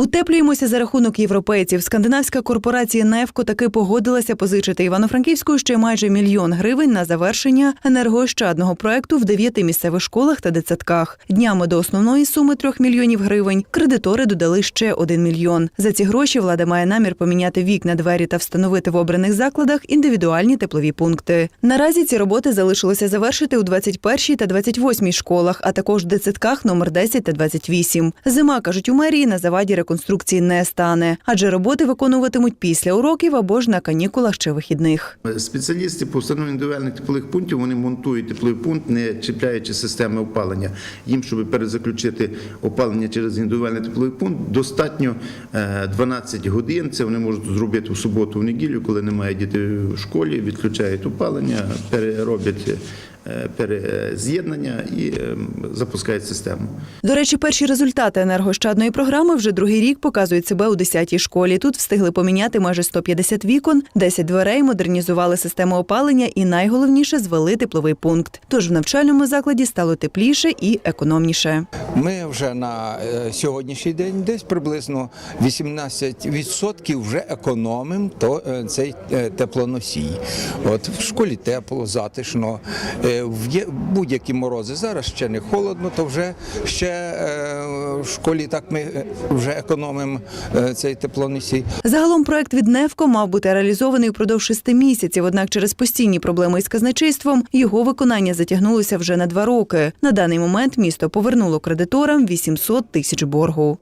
Утеплюємося за рахунок європейців. Скандинавська корпорація «Нефко» таки погодилася позичити Івано-Франківську ще майже мільйон гривень на завершення енергоощадного проекту в дев'яти місцевих школах та дитсадках. Днями до основної суми трьох мільйонів гривень кредитори додали ще один мільйон. За ці гроші влада має намір поміняти вікна, двері та встановити в обраних закладах індивідуальні теплові пункти. Наразі ці роботи залишилося завершити у 21 та 28 школах, а також дитсадках номер 10 та 28. Зима, кажуть у мерії, на заваді реконструкції не стане, адже роботи виконуватимуть після уроків або ж на канікулах чи вихідних. Спеціалісти по встановленню індивідуальних теплових пунктів вони монтують тепловий пункт, не чіпляючи системи опалення. Їм, щоб перезаключити опалення через індивідуальний тепловий пункт, достатньо е, 12 годин. Це вони можуть зробити в суботу, в неділю, коли немає дітей в школі, відключають опалення, перероблять е, перез'єднання і е, запускають систему. До речі, перші результати енергощадної програми вже другий рік показують себе у 10-й школі. Тут встигли поміняти майже 150 вікон, 10 дверей, модернізували систему опалення і найголовніше звели тепловий пункт. Тож в навчальному закладі стало тепліше і економніше. Ми вже на е, сьогоднішній день десь приблизно 18% вже економимо то, е, цей е, теплоносій. От в школі тепло, затишно, в будь-які морози. Зараз ще не холодно, то вже ще в школі так ми вже економимо цей теплоносій. Загалом проект від «Невко» мав бути реалізований впродовж шести місяців. Однак через постійні проблеми із казначейством його виконання затягнулося вже на два роки. На даний момент місто повернуло кредиторам 800 тисяч боргу.